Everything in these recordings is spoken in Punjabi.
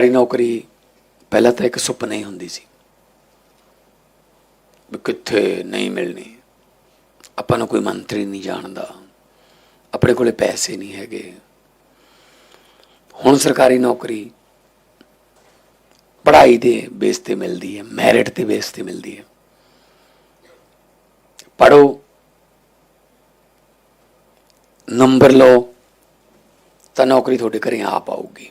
ਸਰਕਾਰੀ ਨੌਕਰੀ ਪਹਿਲਾਂ ਤਾਂ ਇੱਕ ਸੁਪਨਾ ਹੀ ਹੁੰਦੀ ਸੀ ਵੀ ਕਿੱਥੇ ਨਹੀਂ ਮਿਲਣੀ। ਆਪਾਂ ਨੂੰ ਕੋਈ ਮੰਤਰੀ ਨਹੀਂ ਜਾਣਦਾ। ਆਪਣੇ ਕੋਲੇ ਪੈਸੇ ਨਹੀਂ ਹੈਗੇ। ਹੁਣ ਸਰਕਾਰੀ ਨੌਕਰੀ ਪੜ੍ਹਾਈ ਦੇ ਬੇਸ ਤੇ ਮਿਲਦੀ ਹੈ ਮੈਰਿਟ ਤੇ ਬੇਸ ਤੇ ਮਿਲਦੀ ਹੈ। ਪੜੋ ਨੰਬਰ ਲਓ, ਤਾਂ ਨੌਕਰੀ ਤੁਹਾਡੇ ਘਰੇ ਆਪ ਆਊਗੀ।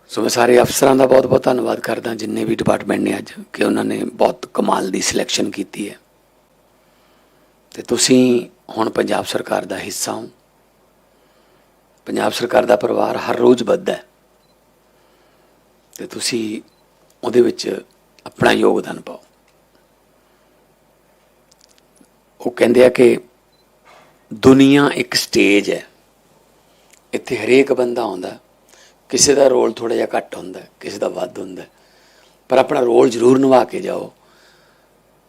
ਸੋ ਮੈਂ ਸਾਰੇ ਅਫਸਰਾਂ ਦਾ ਬਹੁਤ ਬਹੁਤ ਧੰਨਵਾਦ ਕਰਦਾ, ਜਿੰਨੇ ਵੀ ਡਿਪਾਰਟਮੈਂਟ ਨੇ ਅੱਜ, ਕਿ ਉਹਨਾਂ ਨੇ ਬਹੁਤ ਕਮਾਲ ਦੀ ਸਿਲੈਕਸ਼ਨ ਕੀਤੀ ਹੈ। ਤੇ ਤੁਸੀਂ ਹੁਣ ਪੰਜਾਬ ਸਰਕਾਰ ਦਾ ਹਿੱਸਾ ਹੋ। ਪੰਜਾਬ ਸਰਕਾਰ ਦਾ ਪਰਿਵਾਰ ਹਰ ਰੋਜ਼ ਵੱਧਦਾ ਹੈ। ਤੇ ਤੁਸੀਂ ਉਹਦੇ ਵਿੱਚ ਆਪਣਾ ਯੋਗਦਾਨ ਪਾਓ। ਉਹ ਕਹਿੰਦੇ ਆ ਕਿ ਦੁਨੀਆ ਇੱਕ ਸਟੇਜ ਹੈ। ਇੱਥੇ ਹਰੇਕ ਬੰਦਾ ਆਉਂਦਾ। ਕਿਸੇ ਦਾ ਰੋਲ ਥੋੜਾ ਜਿਹਾ ਘੱਟ ਹੁੰਦਾ ਕਿਸੇ ਦਾ ਵੱਧ ਹੁੰਦਾ ਪਰ ਆਪਣਾ ਰੋਲ ਜ਼ਰੂਰ ਨਿਭਾ ਕੇ ਜਾਓ,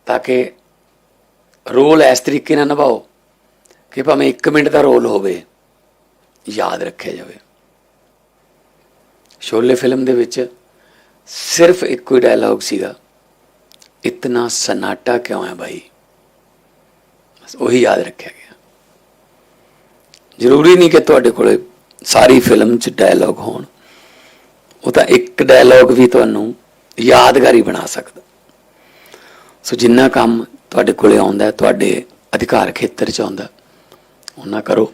ਤਾਂ ਕਿ ਰੋਲ ਇਸ ਤਰੀਕੇ ਨਾਲ ਨਿਭਾਓ ਕਿ ਭਾਵੇਂ 1 ਮਿੰਟ ਦਾ ਰੋਲ ਹੋਵੇ, ਯਾਦ ਰੱਖਿਆ ਜਾਵੇ। ਸ਼ੋਲੇ ਫਿਲਮ ਦੇ ਵਿੱਚ ਸਿਰਫ ਇੱਕੋ ਹੀ ਡਾਇਲੌਗ ਸੀਗਾ, ਇਤਨਾ ਸਨਾਟਾ ਕਿਉਂ ਹੈ ਭਾਈ ਬਸ ਉਹੀ ਯਾਦ ਰੱਖਿਆ ਗਿਆ। ਜ਼ਰੂਰੀ ਨਹੀਂ ਕਿ ਤੁਹਾਡੇ ਕੋਲੇ ਸਾਰੀ ਫਿਲਮ 'ਚ ਡਾਇਲੌਗ ਹੋਣ। ਉਹ ਤਾਂ ਇੱਕ ਡਾਇਲੌਗ ਵੀ ਤੁਹਾਨੂੰ ਯਾਦਗਾਰੀ ਬਣਾ ਸਕਦਾ। ਸੋ ਜਿੰਨਾ ਕੰਮ ਤੁਹਾਡੇ ਕੋਲੇ ਆਉਂਦਾ, ਤੁਹਾਡੇ ਅਧਿਕਾਰ ਖੇਤਰ 'ਚ ਆਉਂਦਾ ਉਹਨਾਂ ਕਰੋ।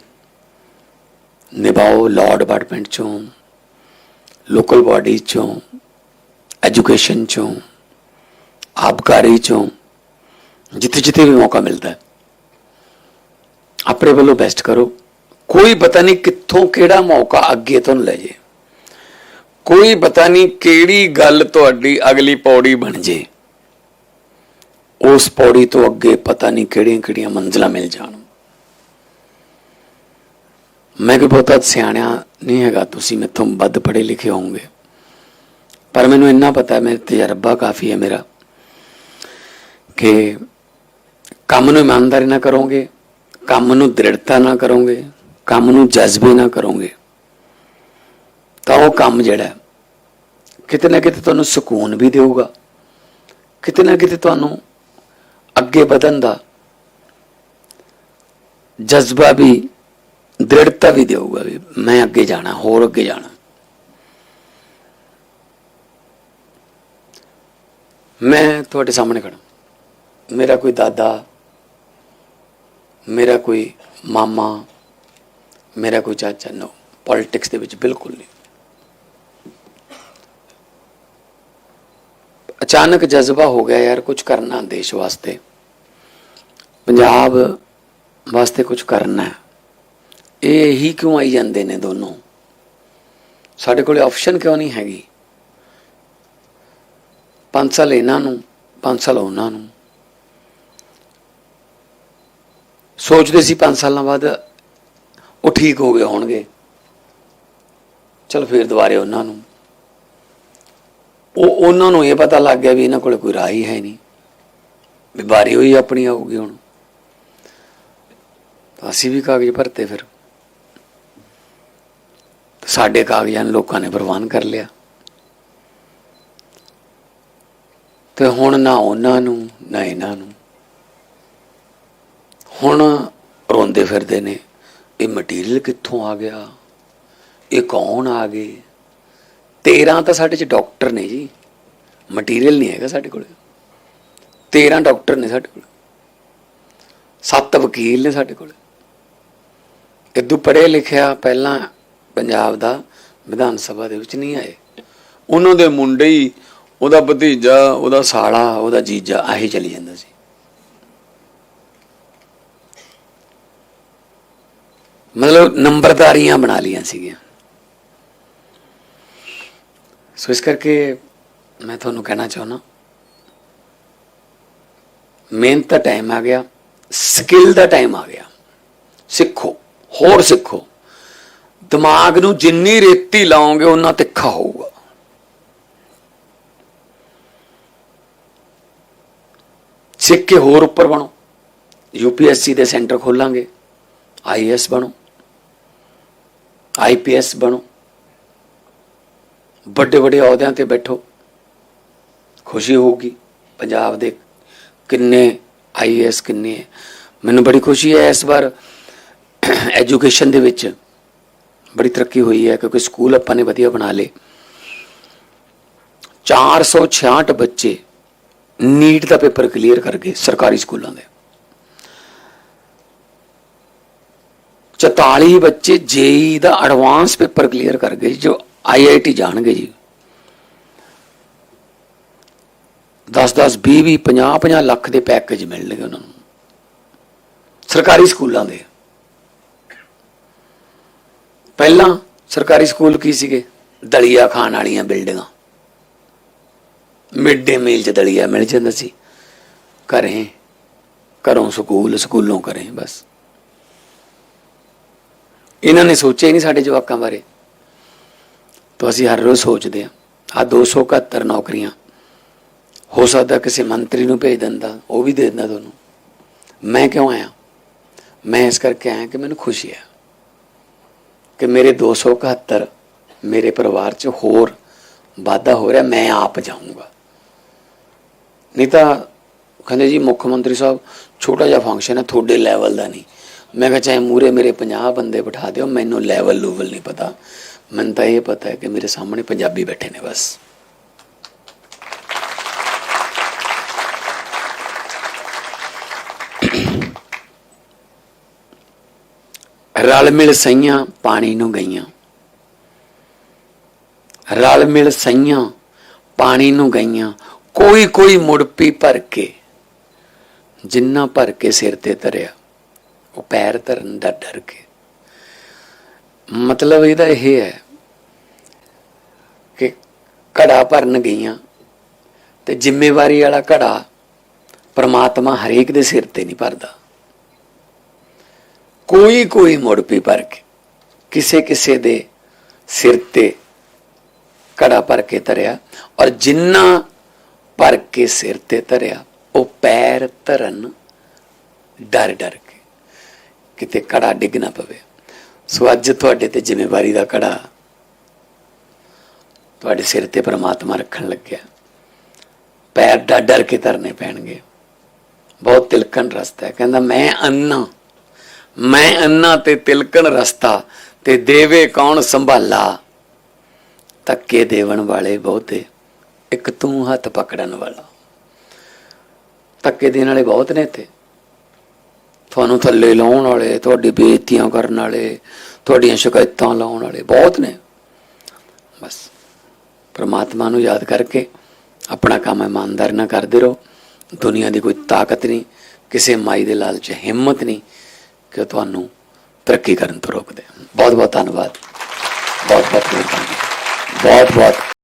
ਨਿਭਾਓ ਲਾਅ ਡਿਪਾਰਟਮੈਂਟ 'ਚੋਂ ਲੋਕਲ ਬਾਡੀ 'ਚੋਂ ਐਜੂਕੇਸ਼ਨ 'ਚੋਂ, ਆਬਕਾਰੀ 'ਚੋਂ, ਜਿੱਥੇ ਜਿੱਥੇ ਵੀ ਮੌਕਾ ਮਿਲਦਾ। ਹੈ ਆਪਣੇ ਵੱਲੋਂ ਬੈਸਟ ਕਰੋ। ਕੋਈ ਪਤਾ ਨਹੀਂ ਕਿੱਥੋਂ ਕਿਹੜਾ ਮੌਕਾ ਅੱਗੇ ਤੁਹਾਨੂੰ ਲੈ ਜੇ। ਕੋਈ ਪਤਾ ਨਹੀਂ ਕਿਹੜੀ ਗੱਲ ਤੁਹਾਡੀ ਅਗਲੀ ਪੌੜੀ ਬਣ ਜੇ। ਉਸ ਪੌੜੀ ਤੋਂ ਅੱਗੇ ਪਤਾ ਨਹੀਂ ਕਿਹੜੀਆਂ ਕਿਹੜੀਆਂ ਮੰਜ਼ਲਾਂ ਮਿਲ ਜਾਣ। ਮੈਂ ਕੋਈ ਬਹੁਤਾ ਸਿਆਣਿਆ ਨਹੀਂ ਹੈਗਾ, ਤੁਸੀਂ ਮੈਥੋਂ ਵੱਧ ਪੜ੍ਹੇ ਲਿਖੇ ਹੋਵੋਗੇ। ਪਰ ਮੈਨੂੰ ਇੰਨਾ ਪਤਾ ਹੈ, ਮੇਰੇ ਤਜਰਬਾ ਕਾਫੀ ਹੈ ਮੇਰਾ, ਕਿ ਕੰਮ ਨੂੰ ਇਮਾਨਦਾਰੀ ਨਾਲ ਕਰੋਗੇ, ਕੰਮ ਨੂੰ ਦ੍ਰਿੜਤਾ ਨਾਲ ਕਰੋਗੇ, ਕੰਮ ਨੂੰ ਜਜ਼ਬੇ ਨਾਲ ਕਰੋਗੇ। ਤਾਂ ਉਹ ਕੰਮ ਜਿਹੜਾ ਕਿਤੇ ਨਾ ਕਿਤੇ ਤੁਹਾਨੂੰ ਸਕੂਨ ਵੀ ਦੇਊਗਾ। ਕਿਤੇ ਨਾ ਕਿਤੇ ਤੁਹਾਨੂੰ ਅੱਗੇ ਵਧਣ ਦਾ ਜਜ਼ਬਾ ਵੀ, ਦ੍ਰਿੜਤਾ ਵੀ ਦੇਊਗਾ ਵੀ ਮੈਂ ਅੱਗੇ ਜਾਣਾ, ਹੋਰ ਅੱਗੇ ਜਾਣਾ। ਮੈਂ ਤੁਹਾਡੇ ਸਾਹਮਣੇ ਖੜਾ ਮੇਰਾ ਕੋਈ ਦਾਦਾ, ਮੇਰਾ ਕੋਈ ਮਾਮਾ, ਮੇਰਾ ਕੋਈ ਚਾਚਾ ਨੋ ਪੋਲਿਟਿਕਸ ਦੇ ਵਿੱਚ ਬਿਲਕੁਲ ਨਹੀਂ। ਅਚਾਨਕ ਜਜ਼ਬਾ ਹੋ ਗਿਆ ਯਾਰ ਕੁਝ ਕਰਨਾ ਦੇਸ਼ ਵਾਸਤੇ। ਪੰਜਾਬ ਵਾਸਤੇ ਕੁਝ ਕਰਨਾ ਹੈ। ਇਹ ਹੀ ਕਿਉਂ ਆਈ ਜਾਂਦੇ ਨੇ ਦੋਨੋਂ? ਸਾਡੇ ਕੋਲੇ ਆਪਸ਼ਨ ਕਿਉਂ ਨਹੀਂ ਹੈਗੀ? 5 ਸਾਲ ਇਹਨਾਂ ਨੂੰ 5 ਸਾਲ ਉਹਨਾਂ ਨੂੰ। ਸੋਚਦੇ ਸੀ 5 ਸਾਲਾਂ ਬਾਅਦ ਉਹ ਠੀਕ ਹੋ ਗਏ ਹੋਣਗੇ। ਚਲ ਫਿਰ ਦੁਬਾਰੇ ਉਹਨਾਂ ਨੂੰ। ਉਹ ਉਹਨਾਂ ਨੂੰ ਇਹ ਪਤਾ ਲੱਗ ਗਿਆ ਵੀ ਇਹਨਾਂ ਕੋਲ ਕੋਈ ਰਾਹ ਹੀ ਹੈ ਨਹੀਂ। ਬਿਮਾਰੀ ਹੋਈ ਆਪਣੀ ਆਊਗੀ ਹੁਣ। ਅਸੀਂ ਵੀ ਕਾਗਜ਼ ਭਰਤੇ ਫਿਰ। ਸਾਡੇ ਕਾਗਜ਼ਾਂ ਨੂੰ ਲੋਕਾਂ ਨੇ ਪ੍ਰਵਾਨ ਕਰ ਲਿਆ। ਤੇ ਹੁਣ ਨਾ ਉਹਨਾਂ ਨੂੰ, ਨਾ ਇਹਨਾਂ ਨੂੰ। ਹੁਣ ਰੋਂਦੇ ਫਿਰਦੇ ਨੇ, ਇਹ ਮਟੀਰੀਅਲ ਕਿੱਥੋਂ ਆ ਗਿਆ? ਇਹ ਕੌਣ ਆ ਗਏ? 13 ਤਾਂ ਸਾਡੇ ਚ ਡਾਕਟਰ ਨੇ ਜੀ। ਮਟੀਰੀਅਲ ਨਹੀਂ ਹੈਗਾ ਸਾਡੇ ਕੋਲ। 13 ਡਾਕਟਰ ਨੇ ਸਾਡੇ ਕੋਲ। ਸੱਤ ਵਕੀਲ ਨੇ ਸਾਡੇ ਕੋਲ। ਇਦੋਂ ਪੜ੍ਹੇ ਲਿਖਿਆ ਪਹਿਲਾਂ ਪੰਜਾਬ ਦਾ ਵਿਧਾਨ ਸਭਾ ਦੇ ਵਿੱਚ ਨਹੀਂ ਆਏ। ਉਹਨਾਂ ਦੇ ਮੁੰਡੇ ਹੀ ਉਹਦਾ ਭਤੀਜਾ, ਉਹਦਾ ਸਾਲਾ, ਉਹਦਾ ਜੀਜਾ ਆਹੀ ਚਲੀ ਜਾਂਦਾ ਸੀ। ਮਤਲਬ ਨੰਬਰਦਾਰੀਆਂ ਬਣਾ ਲੀਆਂ ਸੀਗੀਆਂ। ਸੋ ਇਸ ਕਰਕੇ ਮੈਂ ਤੁਹਾਨੂੰ ਕਹਿਣਾ ਚਾਹੁੰਦਾ। ਮਿਹਨਤ ਦਾ ਟਾਈਮ ਆ ਗਿਆ ਸਕਿੱਲ ਦਾ ਟਾਈਮ ਆ ਗਿਆ। ਸਿੱਖੋ, ਹੋਰ ਸਿੱਖੋ। ਦਿਮਾਗ ਨੂੰ ਜਿੰਨੀ ਰੇਤੀ ਲਾਓਗੇ ਉਨਾ ਤਿੱਖਾ ਹੋਊਗਾ। ਸਿੱਖ ਕੇ ਹੋਰ ਉੱਪਰ ਬਣੋ। ਯੂਪੀਐਸਸੀ ਦੇ ਸੈਂਟਰ ਖੋਲਾਂਗੇ। ਆਈਐਸ ਬਣੋ। ਆਈਪੀਐਸ ਬਣੋ। ਵੱਡੇ ਵੱਡੇ ਅਹੁਦਿਆਂ ਤੇ ਬੈਠੋ। ਖੁਸ਼ੀ ਹੋਊਗੀ। ਪੰਜਾਬ ਦੇ ਕਿੰਨੇ ਆਈਐਸ ਕਿੰਨੇ ਹੈ। ਮੈਨੂੰ ਬੜੀ ਖੁਸ਼ੀ ਹੈ ਇਸ ਵਾਰ ਐਜੂਕੇਸ਼ਨ ਦੇ ਵਿੱਚ ਬੜੀ ਤਰੱਕੀ ਹੋਈ ਹੈ ਕਿਉਂਕਿ ਸਕੂਲ ਆਪਾਂ ਨੇ ਵਧੀਆ ਬਣਾ ਲਏ। 466 ਬੱਚੇ ਨੀਟ ਦਾ ਪੇਪਰ ਕਲੀਅਰ ਕਰ ਗਏ ਸਰਕਾਰੀ ਸਕੂਲਾਂ ਦੇ। 44 ਬੱਚੇ ਜੇਈ ਦਾ ਐਡਵਾਂਸ ਪੇਪਰ ਕਲੀਅਰ ਕਰ ਗਏ ਜੋ ਆਈਆਈਟੀ ਜਾਣਗੇ ਜੀ। 10 10 20 20 50 50 ਲੱਖ ਦੇ ਪੈਕੇਜ ਮਿਲਣਗੇ ਉਹਨਾਂ ਨੂੰ। ਸਰਕਾਰੀ ਸਕੂਲਾਂ ਦੇ। ਪਹਿਲਾਂ ਸਰਕਾਰੀ ਸਕੂਲ ਕੀ ਸੀਗੇ? ਦਲੀਆ ਖਾਣ ਵਾਲੀਆਂ ਬਿਲਡਿੰਗਾਂ। ਮਿਡ ਡੇ ਮੀਲ ਚ ਦਲੀਆ ਮਿਲ ਜਾਂਦਾ ਸੀ। ਘਰੇ, ਘਰੋਂ ਸਕੂਲ, ਸਕੂਲੋਂ ਕਰੇ ਬਸ। ਇਹਨਾਂ ਨੇ ਸੋਚਿਆ ਹੀ ਨਹੀਂ ਸਾਡੇ ਜਵਾਕਾਂ ਬਾਰੇ। ਤਾਂ ਅਸੀਂ ਹਰ ਰੋਜ਼ ਸੋਚਦੇ ਹਾਂ ਆ 271 ਨੌਕਰੀਆਂ ਹੋ ਸਕਦਾ ਕਿਸੇ ਮੰਤਰੀ ਨੂੰ ਭੇਜ ਦਿੰਦਾ, ਉਹ ਵੀ ਦੇ ਦਿੰਦਾ ਤੁਹਾਨੂੰ। ਮੈਂ ਕਿਉਂ ਆਇਆ? ਮੈਂ ਇਸ ਕਰਕੇ ਆਇਆ ਕਿ ਮੈਨੂੰ ਖੁਸ਼ੀ ਹੈ ਕਿ ਮੇਰੇ 271 ਮੇਰੇ ਪਰਿਵਾਰ 'ਚ ਹੋਰ ਵਾਧਾ ਹੋ ਰਿਹਾ, ਮੈਂ ਆਪ ਜਾਊਂਗਾ। ਨਹੀਂ ਤਾਂ ਕਹਿੰਦੇ ਜੀ, ਮੁੱਖ ਮੰਤਰੀ ਸਾਹਿਬ, ਛੋਟਾ ਜਿਹਾ ਫੰਕਸ਼ਨ ਹੈ, ਤੁਹਾਡੇ ਲੈਵਲ ਦਾ ਨਹੀਂ। ਮੈਂ ਕਿਹਾ, ਚਾਹੇ ਮੂਰੇ ਮੇਰੇ 50 ਬੰਦੇ ਬਿਠਾ ਦਿਓ, ਮੈਨੂੰ ਲੈਵਲ ਲੂਵਲ ਨਹੀਂ ਪਤਾ। ਮੈਨੂੰ ਤਾਂ ਇਹ ਪਤਾ ਹੈ ਕਿ ਮੇਰੇ ਸਾਹਮਣੇ ਪੰਜਾਬੀ ਬੈਠੇ ਨੇ ਬਸ। ਰਲ ਮਿਲ ਸਈਆਂ ਪਾਣੀ ਨੂੰ ਗਈਆਂ। ਰਲ ਮਿਲ ਸਈਆਂ ਪਾਣੀ ਨੂੰ ਗਈਆਂ। ਕੋਈ ਕੋਈ ਮੁੜ ਪੀ ਭਰ ਕੇ, ਜਿੰਨਾ ਭਰ ਕੇ ਸਿਰ ਤੇ ਧਰਿਆ, ਉਹ ਪੈਰ ਧਰਨ ਦਾ ਡਰ ਕੇ। ਮਤਲਬ ਇਹਦਾ ਇਹ ਹੈ ਕਿ ਘੜਾ ਭਰਨ ਗਈਆਂ ਤੇ ਜ਼ਿੰਮੇਵਾਰੀ ਵਾਲਾ ਘੜਾ ਪਰਮਾਤਮਾ ਹਰੇਕ ਦੇ ਸਿਰ ਤੇ ਨਹੀਂ ਭਰਦਾ। ਕੋਈ ਕੋਈ ਮੁੜ ਪੀ ਭਰ ਕੇ, ਕਿਸੇ ਕਿਸੇ ਦੇ ਸਿਰ ਤੇ ਘੜਾ ਭਰ ਕੇ ਧਰਿਆ ਔਰ ਜਿੰਨਾ ਭਰ ਕੇ ਸਿਰ ਤੇ ਧਰਿਆ, ਉਹ ਪੈਰ ਧਰਨ ਡਰ ਡਰ ਕੇ, ਕਿਤੇ ਘੜਾ ਡਿੱਗ ਨਾ ਪਵੇ। ਸੋ ਅੱਜ ਤੁਹਾਡੇ ਤੇ ਜ਼ਿੰਮੇਵਾਰੀ ਦਾ ਘੜਾ ਤੁਹਾਡੇ ਸਿਰ ਤੇ ਪ੍ਰਮਾਤਮਾ ਰੱਖਣ ਲੱਗਿਆ। ਪੈਰ ਡਰ ਡਰ ਕੇ ਧਰਨੇ ਪੈਣਗੇ। ਬਹੁਤ ਤਿਲਕਣ ਰਸਤਾ ਹੈ। ਕਹਿੰਦਾ, ਮੈਂ ਅੰਨਾ ਮੈਂ ਅੰਨਾ ਤੇ ਤਿਲਕਣ ਰਸਤਾ ਤੇ ਦੇਵੇ ਕੌਣ ਸੰਭਾਲਾ? ਤੱਕੇ ਦੇਵਣ ਵਾਲੇ ਬਹੁਤੇ, ਇੱਕ ਤੂੰ ਹੱਥ ਪਕੜਨ ਵਾਲਾ। ਧੱਕੇ ਦੇਣ ਵਾਲੇ ਬਹੁਤ ਨੇ ਇੱਥੇ। ਤੁਹਾਨੂੰ ਥੱਲੇ ਲਾਉਣ ਵਾਲੇ, ਤੁਹਾਡੀ ਬੇਇੱਜ਼ਤੀਆਂ ਕਰਨ ਵਾਲੇ, ਤੁਹਾਡੀਆਂ ਸ਼ਿਕਾਇਤਾਂ ਲਾਉਣ ਵਾਲੇ ਬਹੁਤ ਨੇ। ਬਸ, ਪ੍ਰਮਾਤਮਾ ਨੂੰ ਯਾਦ ਕਰਕੇ ਆਪਣਾ ਕੰਮ ਇਮਾਨਦਾਰ ਨਾਲ ਕਰਦੇ ਰਹੋ। ਦੁਨੀਆ ਦੀ ਕੋਈ ਤਾਕਤ ਨਹੀਂ, ਕਿਸੇ ਮਾਈ ਦੇ ਲਾਲਚ, ਹਿੰਮਤ ਨਹੀਂ। ਕਿ ਉਹ ਤੁਹਾਨੂੰ ਤਰੱਕੀ ਕਰਨ ਤੋਂ ਰੋਕਦੇ ਬਹੁਤ ਬਹੁਤ ਧੰਨਵਾਦ। ਬਹੁਤ ਬਹੁਤ ਮਿਹਰਬਾਨੀ। ਬਹੁਤ ਬਹੁਤ